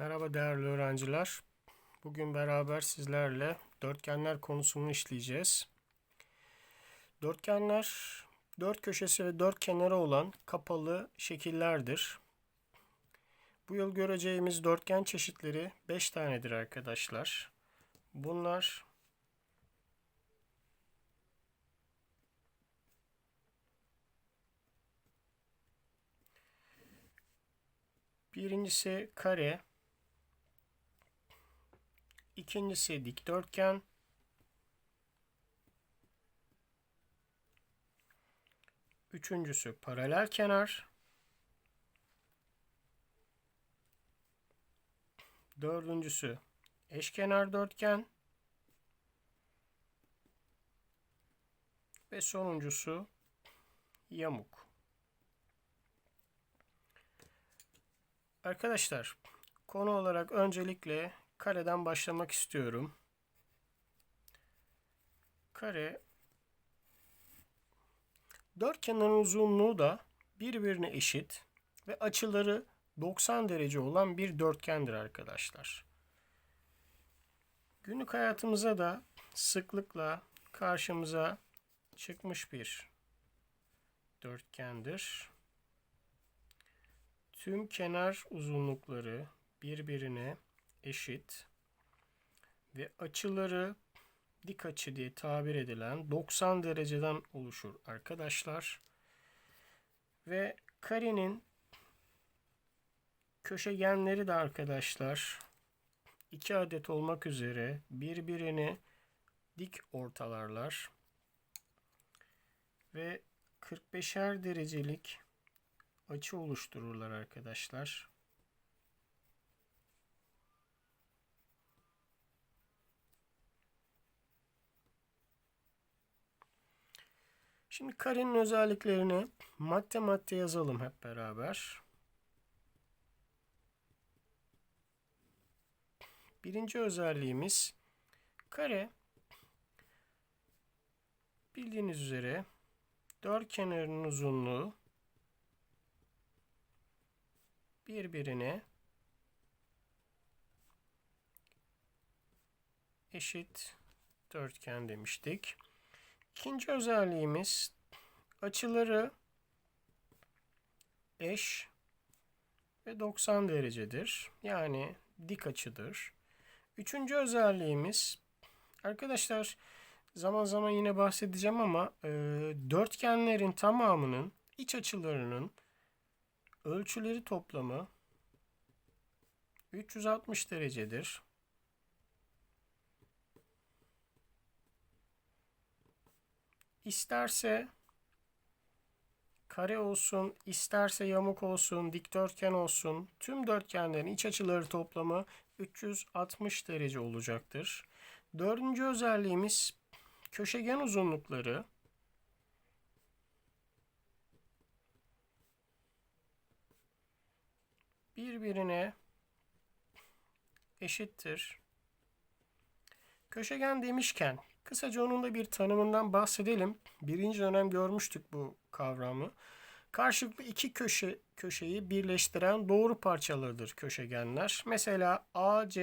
Merhaba değerli öğrenciler. Bugün beraber sizlerle dörtgenler konusunu işleyeceğiz. Dörtgenler dört köşesi ve dört kenarı olan kapalı şekillerdir. Bu yıl göreceğimiz dörtgen çeşitleri 5 tanedir arkadaşlar. Bunlar Birincisi kare, ikincisi dikdörtgen, üçüncüsü paralel kenar, dördüncüsü eşkenar dörtgen. Ve sonuncusu yamuk. Arkadaşlar, konu olarak öncelikle kareden başlamak istiyorum. Kare dört kenarın uzunluğu da birbirine eşit ve açıları 90 derece olan bir dörtgendir arkadaşlar. Günlük hayatımıza da sıklıkla karşımıza çıkmış bir dörtgendir tüm kenar uzunlukları birbirine eşit ve açıları dik açı diye tabir edilen 90 dereceden oluşur arkadaşlar. Ve karenin köşegenleri de arkadaşlar iki adet olmak üzere birbirini dik ortalarlar ve 45'er derecelik açı oluştururlar arkadaşlar. Şimdi karenin özelliklerini madde madde yazalım hep beraber. Birinci özelliğimiz kare bildiğiniz üzere dört kenarının uzunluğu birbirine eşit dörtgen demiştik. İkinci özelliğimiz açıları eş ve 90 derecedir. Yani dik açıdır. Üçüncü özelliğimiz arkadaşlar zaman zaman yine bahsedeceğim ama e, dörtgenlerin tamamının iç açılarının Ölçüleri toplamı 360 derecedir. İsterse kare olsun, isterse yamuk olsun, dikdörtgen olsun, tüm dörtgenlerin iç açıları toplamı 360 derece olacaktır. Dördüncü özelliğimiz köşegen uzunlukları birbirine eşittir. Köşegen demişken kısaca onun da bir tanımından bahsedelim. Birinci dönem görmüştük bu kavramı. Karşılıklı iki köşe köşeyi birleştiren doğru parçalarıdır köşegenler. Mesela AC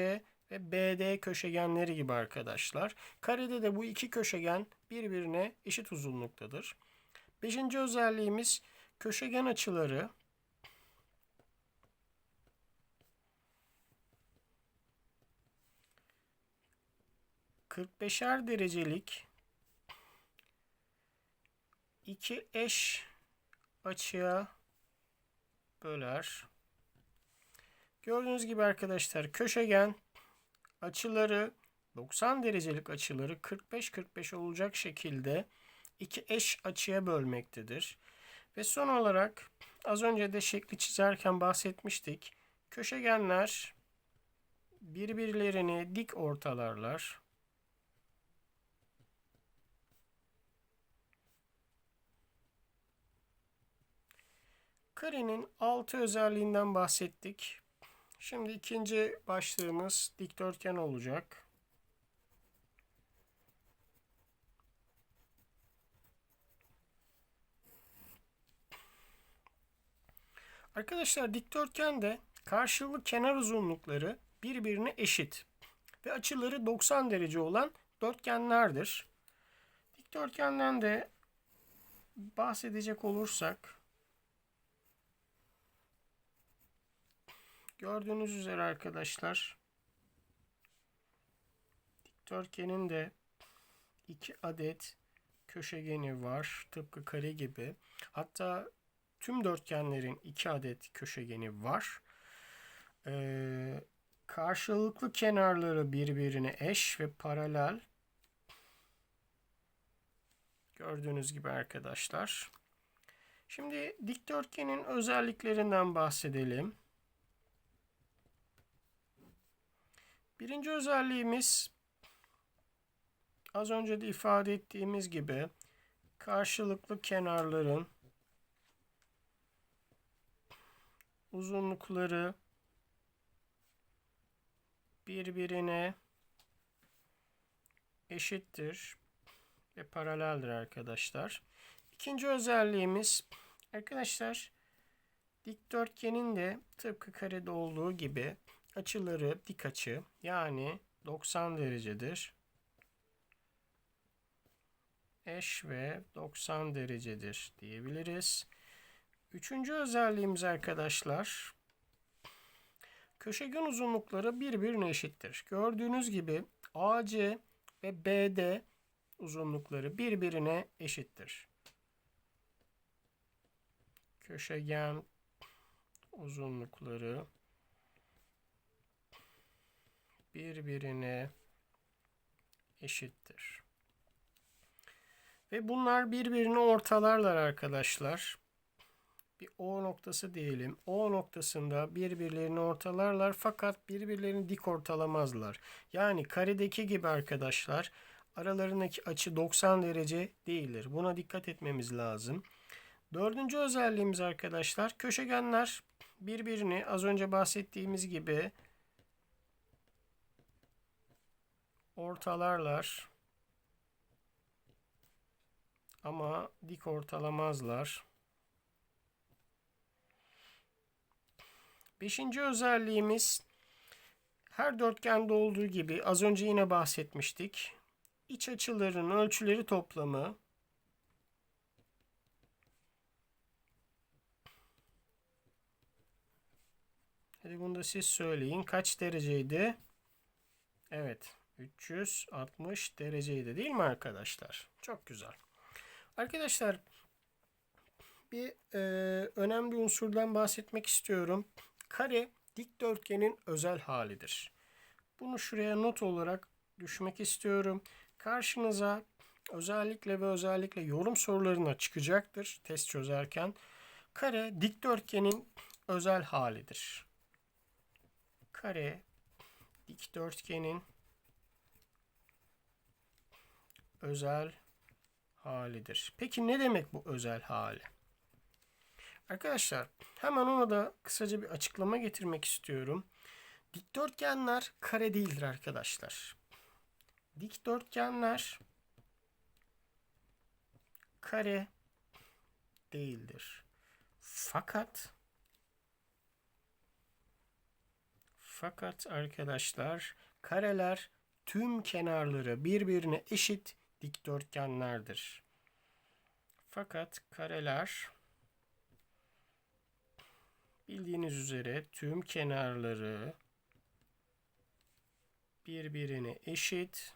ve BD köşegenleri gibi arkadaşlar. Karede de bu iki köşegen birbirine eşit uzunluktadır. Beşinci özelliğimiz köşegen açıları 45'er derecelik iki eş açıya böler. Gördüğünüz gibi arkadaşlar köşegen açıları 90 derecelik açıları 45-45 olacak şekilde iki eş açıya bölmektedir. Ve son olarak az önce de şekli çizerken bahsetmiştik. Köşegenler birbirlerini dik ortalarlar. Karenin altı özelliğinden bahsettik. Şimdi ikinci başlığımız dikdörtgen olacak. Arkadaşlar dikdörtgen de karşılıklı kenar uzunlukları birbirine eşit ve açıları 90 derece olan dörtgenlerdir. Dikdörtgenden de bahsedecek olursak gördüğünüz üzere arkadaşlar dikdörtgenin de iki adet köşegeni var. Tıpkı kare gibi. Hatta tüm dörtgenlerin iki adet köşegeni var. Ee, karşılıklı kenarları birbirine eş ve paralel. Gördüğünüz gibi arkadaşlar. Şimdi dikdörtgenin özelliklerinden bahsedelim. Birinci özelliğimiz az önce de ifade ettiğimiz gibi karşılıklı kenarların uzunlukları birbirine eşittir ve paraleldir arkadaşlar. İkinci özelliğimiz arkadaşlar dikdörtgenin de tıpkı karede olduğu gibi açıları dik açı yani 90 derecedir. Eş ve 90 derecedir diyebiliriz. Üçüncü özelliğimiz arkadaşlar köşegen uzunlukları birbirine eşittir. Gördüğünüz gibi AC ve BD uzunlukları birbirine eşittir. Köşegen uzunlukları birbirine eşittir. Ve bunlar birbirini ortalarlar arkadaşlar. Bir O noktası diyelim. O noktasında birbirlerini ortalarlar fakat birbirlerini dik ortalamazlar. Yani karedeki gibi arkadaşlar aralarındaki açı 90 derece değildir. Buna dikkat etmemiz lazım. Dördüncü özelliğimiz arkadaşlar köşegenler birbirini az önce bahsettiğimiz gibi ortalarlar ama dik ortalamazlar. Beşinci özelliğimiz her dörtgende olduğu gibi az önce yine bahsetmiştik. İç açıların ölçüleri toplamı Hadi bunu da siz söyleyin. Kaç dereceydi? Evet. 360 dereceydi değil mi arkadaşlar? Çok güzel. Arkadaşlar bir e, önemli unsurdan bahsetmek istiyorum. Kare dikdörtgenin özel halidir. Bunu şuraya not olarak düşmek istiyorum. Karşınıza özellikle ve özellikle yorum sorularına çıkacaktır test çözerken. Kare dikdörtgenin özel halidir. Kare dikdörtgenin özel halidir. Peki ne demek bu özel hali? Arkadaşlar hemen ona da kısaca bir açıklama getirmek istiyorum. Dikdörtgenler kare değildir arkadaşlar. Dikdörtgenler kare değildir. Fakat fakat arkadaşlar kareler tüm kenarları birbirine eşit dikdörtgenlerdir. Fakat kareler bildiğiniz üzere tüm kenarları birbirine eşit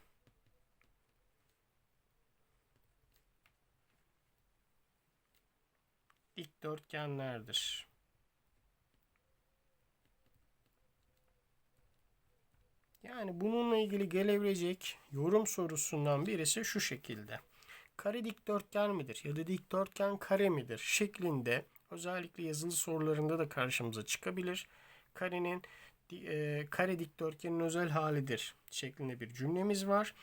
dikdörtgenlerdir. Yani bununla ilgili gelebilecek yorum sorusundan birisi şu şekilde. Kare dikdörtgen midir ya da dikdörtgen kare midir şeklinde özellikle yazılı sorularında da karşımıza çıkabilir. Karenin e, kare dikdörtgenin özel halidir şeklinde bir cümlemiz var.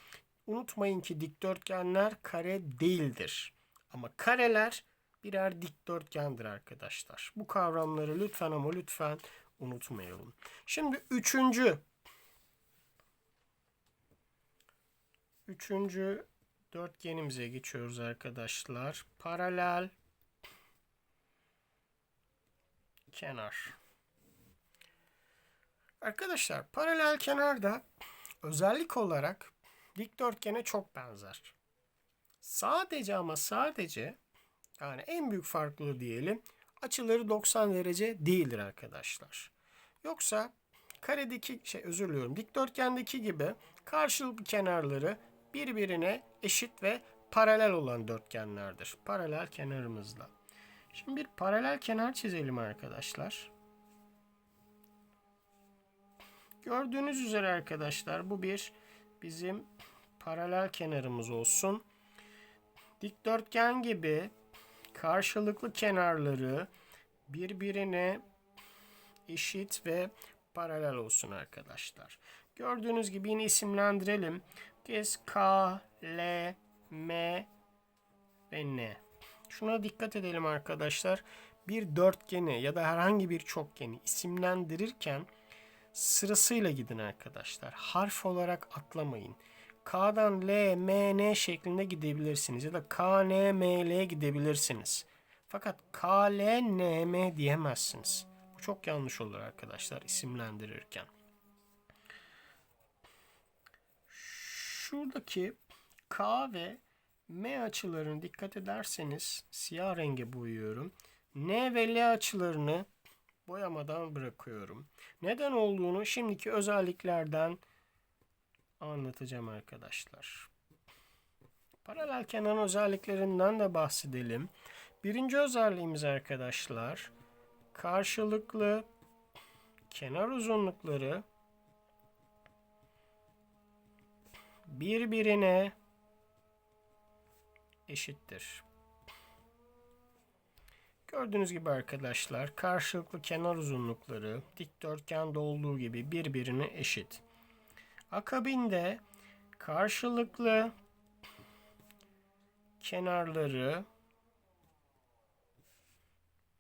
Unutmayın ki dikdörtgenler kare değildir. Ama kareler birer dikdörtgendir arkadaşlar. Bu kavramları lütfen ama lütfen unutmayalım. Şimdi üçüncü Üçüncü dörtgenimize geçiyoruz arkadaşlar. Paralel kenar. Arkadaşlar paralel kenarda özellik olarak dikdörtgene çok benzer. Sadece ama sadece yani en büyük farklılığı diyelim açıları 90 derece değildir arkadaşlar. Yoksa karedeki şey özür diliyorum dikdörtgendeki gibi karşılıklı kenarları birbirine eşit ve paralel olan dörtgenlerdir. Paralel kenarımızla. Şimdi bir paralel kenar çizelim arkadaşlar. Gördüğünüz üzere arkadaşlar bu bir bizim paralel kenarımız olsun. Dikdörtgen gibi karşılıklı kenarları birbirine eşit ve paralel olsun arkadaşlar. Gördüğünüz gibi yine isimlendirelim. Diz K, L, M ve N. Şuna dikkat edelim arkadaşlar. Bir dörtgeni ya da herhangi bir çokgeni isimlendirirken sırasıyla gidin arkadaşlar. Harf olarak atlamayın. K'dan L, M, N şeklinde gidebilirsiniz ya da K, N, M, L gidebilirsiniz. Fakat K, L, N, M diyemezsiniz. Bu çok yanlış olur arkadaşlar isimlendirirken. Şuradaki K ve M açılarını dikkat ederseniz siyah renge boyuyorum. N ve L açılarını boyamadan bırakıyorum. Neden olduğunu şimdiki özelliklerden anlatacağım arkadaşlar. Paralel kenar özelliklerinden de bahsedelim. Birinci özelliğimiz arkadaşlar karşılıklı kenar uzunlukları birbirine eşittir. Gördüğünüz gibi arkadaşlar karşılıklı kenar uzunlukları dikdörtgende olduğu gibi birbirine eşit. Akabinde karşılıklı kenarları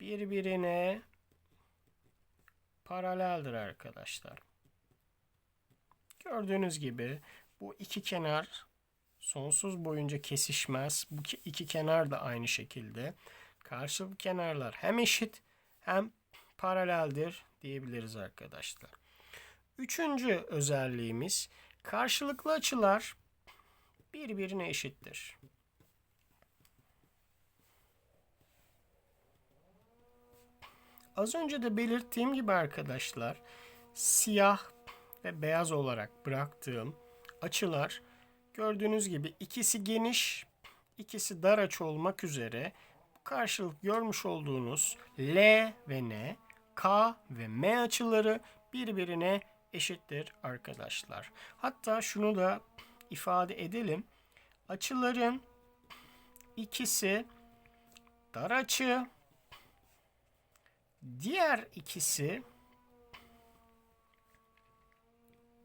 birbirine paraleldir arkadaşlar. Gördüğünüz gibi bu iki kenar sonsuz boyunca kesişmez. Bu iki kenar da aynı şekilde. Karşılıklı kenarlar hem eşit hem paraleldir diyebiliriz arkadaşlar. Üçüncü özelliğimiz karşılıklı açılar birbirine eşittir. Az önce de belirttiğim gibi arkadaşlar siyah ve beyaz olarak bıraktığım açılar gördüğünüz gibi ikisi geniş, ikisi dar açı olmak üzere karşılık görmüş olduğunuz L ve N, K ve M açıları birbirine eşittir arkadaşlar. Hatta şunu da ifade edelim. Açıların ikisi dar açı, diğer ikisi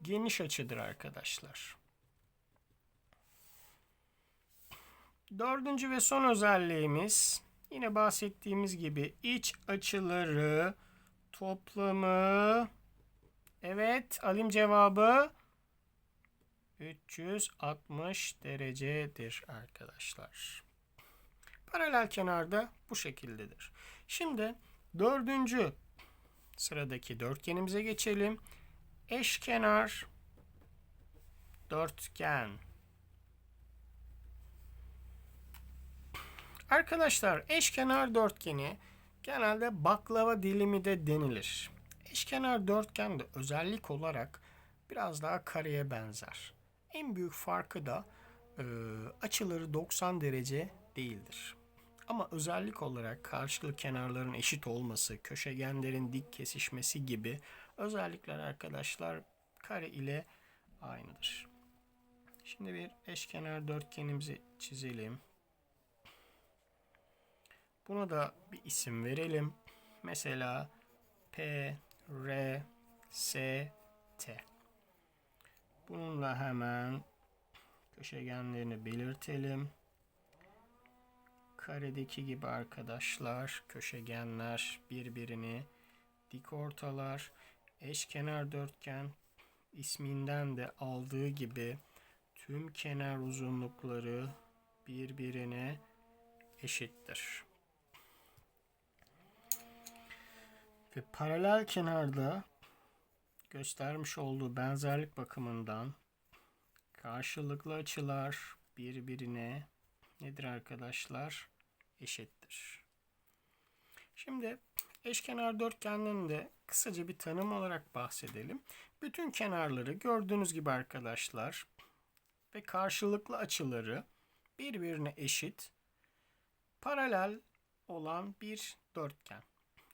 geniş açıdır arkadaşlar. Dördüncü ve son özelliğimiz yine bahsettiğimiz gibi iç açıları toplamı evet alim cevabı 360 derecedir arkadaşlar. Paralel kenarda bu şekildedir. Şimdi dördüncü sıradaki dörtgenimize geçelim. Eşkenar dörtgen. Arkadaşlar eşkenar dörtgeni genelde baklava dilimi de denilir. Eşkenar dörtgen de özellik olarak biraz daha kareye benzer. En büyük farkı da e, açıları 90 derece değildir. Ama özellik olarak karşılık kenarların eşit olması, köşegenlerin dik kesişmesi gibi özellikler arkadaşlar kare ile aynıdır. Şimdi bir eşkenar dörtgenimizi çizelim. Buna da bir isim verelim. Mesela P, R, S, T. Bununla hemen köşegenlerini belirtelim. Karedeki gibi arkadaşlar köşegenler birbirini dik ortalar. Eşkenar dörtgen isminden de aldığı gibi tüm kenar uzunlukları birbirine eşittir. Ve paralel kenarda göstermiş olduğu benzerlik bakımından karşılıklı açılar birbirine nedir arkadaşlar? Eşittir. Şimdi eşkenar dörtgenlerin de kısaca bir tanım olarak bahsedelim. Bütün kenarları gördüğünüz gibi arkadaşlar ve karşılıklı açıları birbirine eşit paralel olan bir dörtgen.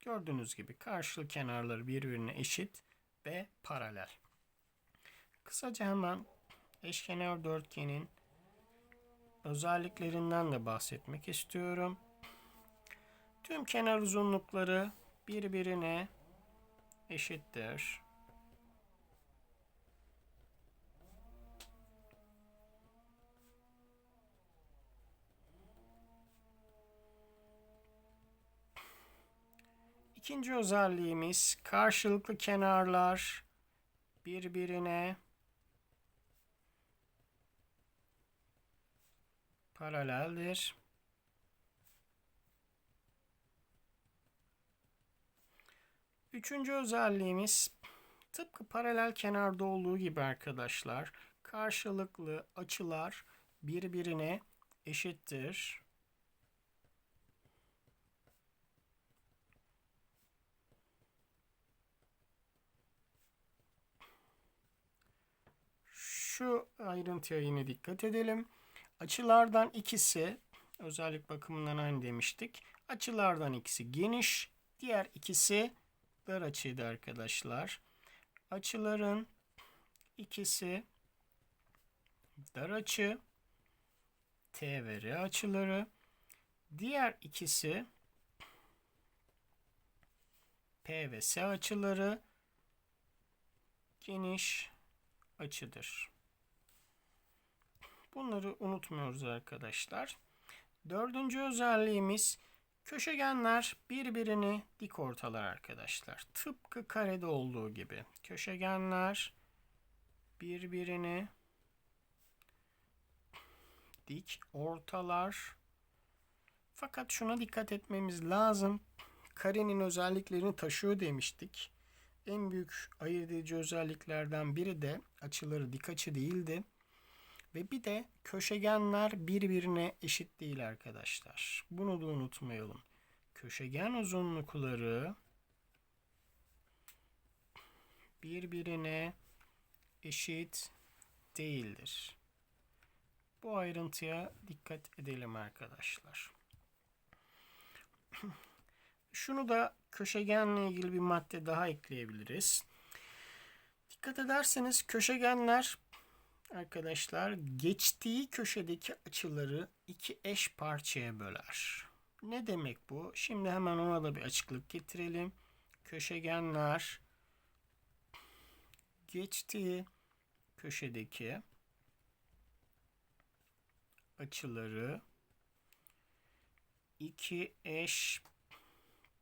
Gördüğünüz gibi karşılık kenarları birbirine eşit ve paralel. Kısaca hemen eşkenar dörtgenin özelliklerinden de bahsetmek istiyorum. Tüm kenar uzunlukları birbirine eşittir. İkinci özelliğimiz karşılıklı kenarlar birbirine paraleldir. Üçüncü özelliğimiz tıpkı paralel kenarda olduğu gibi arkadaşlar karşılıklı açılar birbirine eşittir. Şu ayrıntıya yine dikkat edelim. Açılardan ikisi özellik bakımından aynı demiştik. Açılardan ikisi geniş, diğer ikisi dar açıydı arkadaşlar. Açıların ikisi dar açı, T ve R açıları. Diğer ikisi P ve S açıları geniş açıdır. Bunları unutmuyoruz arkadaşlar. Dördüncü özelliğimiz köşegenler birbirini dik ortalar arkadaşlar. Tıpkı karede olduğu gibi. Köşegenler birbirini dik ortalar. Fakat şuna dikkat etmemiz lazım. Karenin özelliklerini taşıyor demiştik. En büyük ayırt edici özelliklerden biri de açıları dik açı değildi. Ve bir de köşegenler birbirine eşit değil arkadaşlar. Bunu da unutmayalım. Köşegen uzunlukları birbirine eşit değildir. Bu ayrıntıya dikkat edelim arkadaşlar. Şunu da köşegenle ilgili bir madde daha ekleyebiliriz. Dikkat ederseniz köşegenler arkadaşlar geçtiği köşedeki açıları iki eş parçaya böler. Ne demek bu? Şimdi hemen ona da bir açıklık getirelim. Köşegenler geçtiği köşedeki açıları iki eş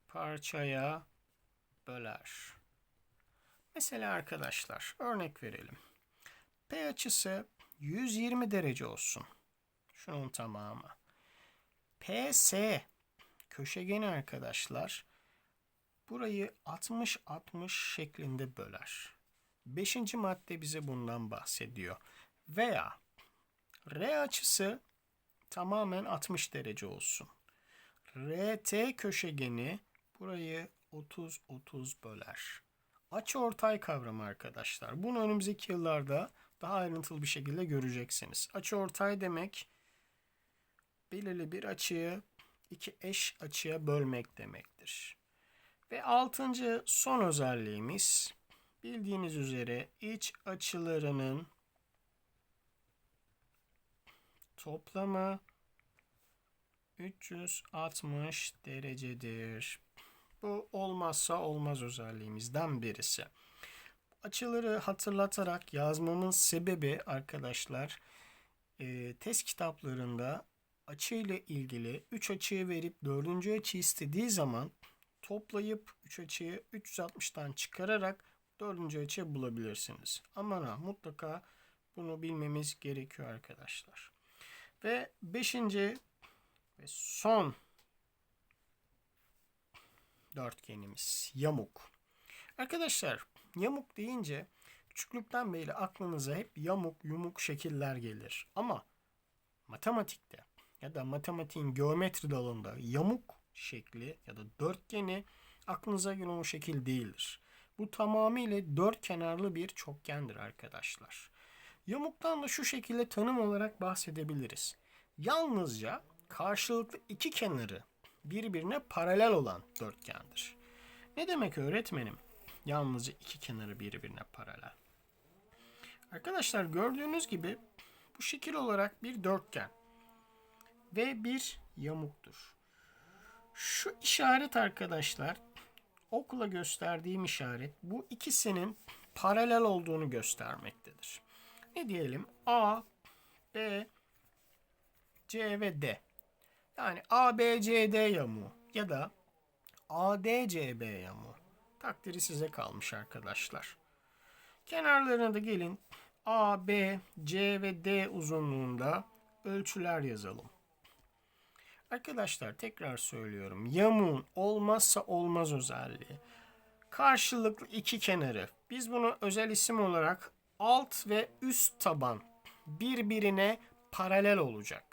parçaya böler. Mesela arkadaşlar örnek verelim. P açısı 120 derece olsun. Şunun tamamı. PS köşegeni arkadaşlar burayı 60-60 şeklinde böler. Beşinci madde bize bundan bahsediyor. Veya R açısı tamamen 60 derece olsun. RT köşegeni burayı 30-30 böler. Açı ortay kavramı arkadaşlar. Bunu önümüzdeki yıllarda daha ayrıntılı bir şekilde göreceksiniz. Açı ortay demek belirli bir açıyı iki eş açıya bölmek demektir. Ve altıncı son özelliğimiz bildiğiniz üzere iç açılarının toplamı 360 derecedir. Bu olmazsa olmaz özelliğimizden birisi. Açıları hatırlatarak yazmamın sebebi arkadaşlar e, test kitaplarında açı ile ilgili 3 açıyı verip 4. açı istediği zaman toplayıp 3 açıyı 360'tan çıkararak 4. açıyı bulabilirsiniz. Aman ha mutlaka bunu bilmemiz gerekiyor arkadaşlar. Ve 5. ve son dörtgenimiz yamuk. Arkadaşlar Yamuk deyince küçüklükten beri aklınıza hep yamuk yumuk şekiller gelir. Ama matematikte ya da matematiğin geometri dalında yamuk şekli ya da dörtgeni aklınıza gelen o şekil değildir. Bu tamamıyla dört kenarlı bir çokgendir arkadaşlar. Yamuktan da şu şekilde tanım olarak bahsedebiliriz. Yalnızca karşılıklı iki kenarı birbirine paralel olan dörtgendir. Ne demek öğretmenim? Yalnızca iki kenarı birbirine paralel. Arkadaşlar gördüğünüz gibi bu şekil olarak bir dörtgen ve bir yamuktur. Şu işaret arkadaşlar okula gösterdiğim işaret bu ikisinin paralel olduğunu göstermektedir. Ne diyelim? A, B, C ve D. Yani A, B, C, D yamuğu ya da A, D, C, B yamuğu. Takdiri size kalmış arkadaşlar. Kenarlarına da gelin A, B, C ve D uzunluğunda ölçüler yazalım. Arkadaşlar tekrar söylüyorum. Yamuğun olmazsa olmaz özelliği. Karşılıklı iki kenarı. Biz bunu özel isim olarak alt ve üst taban birbirine paralel olacak.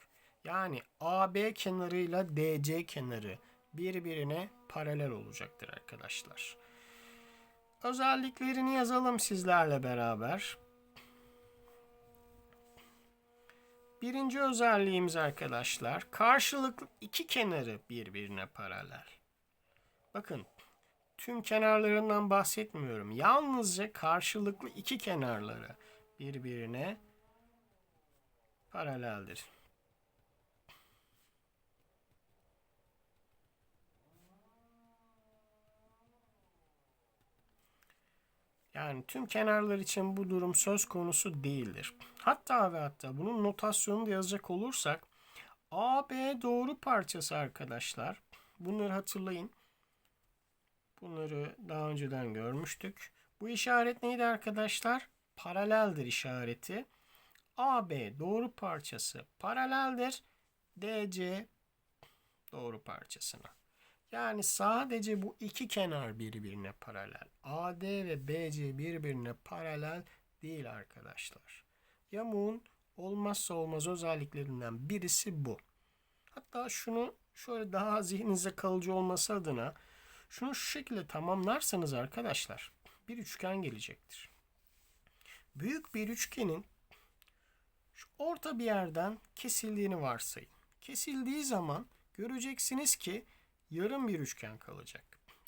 Yani AB kenarıyla DC kenarı birbirine paralel olacaktır arkadaşlar. Özelliklerini yazalım sizlerle beraber. Birinci özelliğimiz arkadaşlar karşılıklı iki kenarı birbirine paralel. Bakın tüm kenarlarından bahsetmiyorum. Yalnızca karşılıklı iki kenarları birbirine paraleldir. Yani tüm kenarlar için bu durum söz konusu değildir. Hatta ve hatta bunun notasyonunu da yazacak olursak AB doğru parçası arkadaşlar. Bunları hatırlayın. Bunları daha önceden görmüştük. Bu işaret neydi arkadaşlar? Paraleldir işareti. AB doğru parçası paraleldir. DC doğru parçasına. Yani sadece bu iki kenar birbirine paralel. AD ve BC birbirine paralel değil arkadaşlar. Yamuğun olmazsa olmaz özelliklerinden birisi bu. Hatta şunu şöyle daha zihninize kalıcı olması adına şunu şu şekilde tamamlarsanız arkadaşlar bir üçgen gelecektir. Büyük bir üçgenin şu orta bir yerden kesildiğini varsayın. Kesildiği zaman göreceksiniz ki yarım bir üçgen kalacak.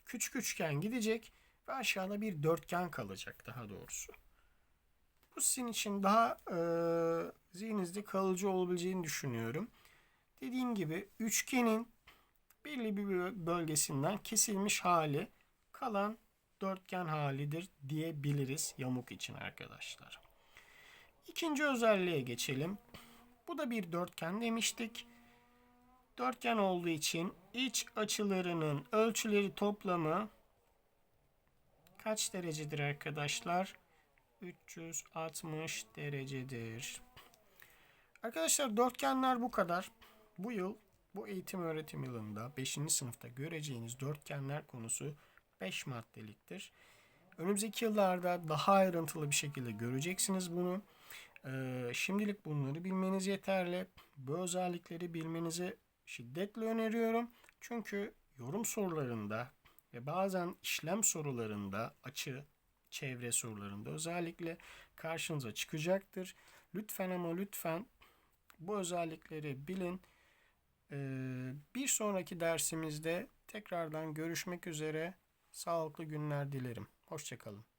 Küçük üçgen gidecek ve aşağıda bir dörtgen kalacak daha doğrusu. Bu sizin için daha e, zihninizde kalıcı olabileceğini düşünüyorum. Dediğim gibi üçgenin belli bir bölgesinden kesilmiş hali kalan dörtgen halidir diyebiliriz yamuk için arkadaşlar. İkinci özelliğe geçelim. Bu da bir dörtgen demiştik. Dörtgen olduğu için iç açılarının ölçüleri toplamı kaç derecedir arkadaşlar? 360 derecedir. Arkadaşlar dörtgenler bu kadar. Bu yıl bu eğitim öğretim yılında 5. sınıfta göreceğiniz dörtgenler konusu 5 maddeliktir. Önümüzdeki yıllarda daha ayrıntılı bir şekilde göreceksiniz bunu. Ee, şimdilik bunları bilmeniz yeterli. Bu özellikleri bilmenizi şiddetle öneriyorum. Çünkü yorum sorularında ve bazen işlem sorularında açı, çevre sorularında özellikle karşınıza çıkacaktır. Lütfen ama lütfen bu özellikleri bilin. Ee, bir sonraki dersimizde tekrardan görüşmek üzere. Sağlıklı günler dilerim. Hoşçakalın.